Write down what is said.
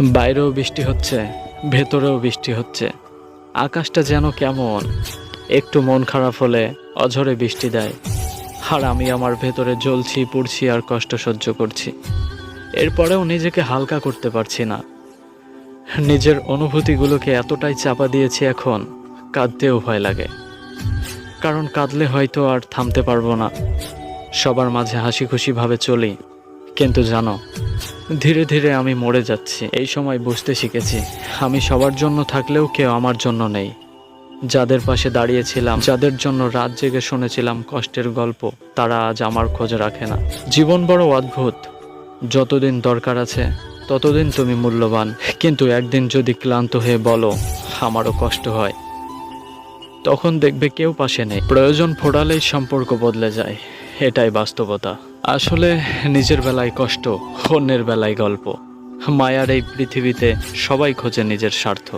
বাইরেও বৃষ্টি হচ্ছে, ভেতরেও বৃষ্টি হচ্ছে। আকাশটা যেন কেমন, একটু মন খারাপ হলে অঝরে বৃষ্টি দেয়। আর আমি আমার ভেতরে জ্বলছি, পুড়ছি আর কষ্ট সহ্য করছি। এরপরেও নিজেকে হালকা করতে পারছি না। নিজের অনুভূতিগুলোকে এতটাই চাপা দিয়েছি এখন, কাঁদতেও ভয় লাগে। কারণ কাঁদলে হয়তো আর থামতে পারব না। সবার মাঝে হাসি খুশিভাবে চলি। কিন্তু জানো, ধীরে ধীরে আমি মরে যাচ্ছি। এই সময় বুঝতে শিখেছি, আমি সবার জন্য থাকলেও কেউ আমার জন্য নেই। যাদের পাশে দাঁড়িয়েছিলাম, যাদের জন্য রাত জেগে শুনেছিলাম কষ্টের গল্প, তারা আজ আমার খোঁজ রাখে না। জীবন বড় অদ্ভুত। যতদিন দরকার আছে, ততদিন তুমি মূল্যবান। কিন্তু একদিন যদি ক্লান্ত হয়ে বলো, আমারও কষ্ট হয়। তখন দেখবে কেউ পাশে নেই। প্রয়োজন ফোড়ালেই সম্পর্ক বদলে যায়। এটাই বাস্তবতা। আসলে নিজের বেলায় কষ্ট অন্যের বেলায় গল্প। মায়ার এই পৃথিবীতে সবাই খোঁজে নিজের স্বার্থ।